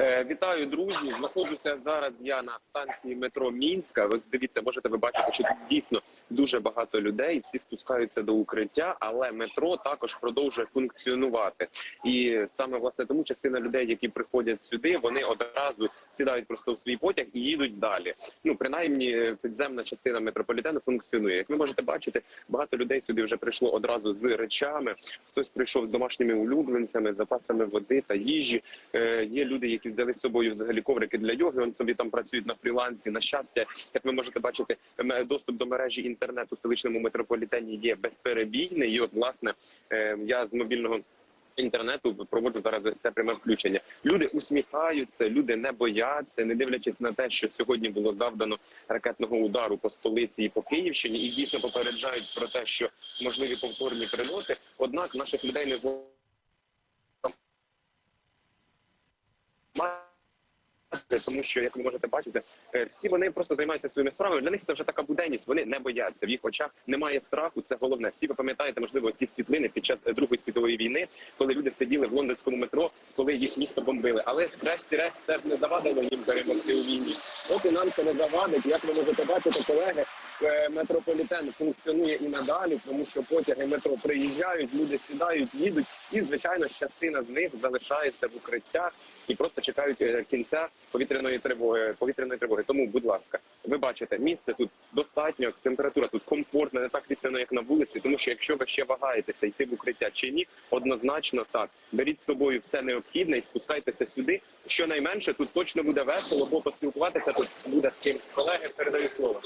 Е, Вітаю, друзі! Знаходжуся зараз. Я на станції метро Мінська. Ось дивіться, можете ви бачити, що тут дійсно дуже багато людей. Всі спускаються до укриття, але метро також продовжує функціонувати. І саме власне тому частина людей, які приходять сюди, вони одразу сідають просто в свій потяг і їдуть далі. Ну принаймні, е, підземна частина метрополітену функціонує. Як ви можете бачити, багато людей сюди вже прийшло одразу з речами. Хтось прийшов з домашніми улюбленцями, запасами води та їжі. Е, Є люди, які взяли з собою взагалі коврики для йоги. Вони собі там працюють на фрілансі. На щастя, як ви можете бачити, доступ до мережі інтернету в столичному метрополітені є безперебійний. І от власне е, я з мобільного. Інтернету проводжу зараз це пряме включення. Люди усміхаються, люди не бояться, не дивлячись на те, що сьогодні було завдано ракетного удару по столиці і по Київщині, і дійсно попереджають про те, що можливі повторні прильоти. Однак наших людей не тому що, як ви можете бачити, е, всі вони просто займаються своїми справами. Для них це вже така буденність. Вони не бояться. В їх очах немає страху. Це головне. Всі ви пам'ятаєте, можливо, ті світлини під час Другої світової війни, коли люди сиділи в лондонському метро, коли їх місто бомбили. Але врешті-решт це не завадило їм перемогти у війні. От і нам це не завадить. Як ви можете бачити, колеги, метрополітен функціонує і надалі, тому що потяги метро приїжджають, люди сідають, їдуть, і звичайно, частина з них залишається в укриттях і просто чекають е, кінця повітряної тривоги. Повітряної тривоги. Тому, будь ласка, ви бачите, місце тут достатньо, температура тут комфортна, не так вітряно, як на вулиці. Тому що якщо ви ще вагаєтеся йти в укриття чи ні, однозначно так. Беріть з собою все необхідне і спускайтеся сюди. Щонайменше тут точно буде весело, бо поспілкуватися тут буде з ким. Колеги, передаю слово.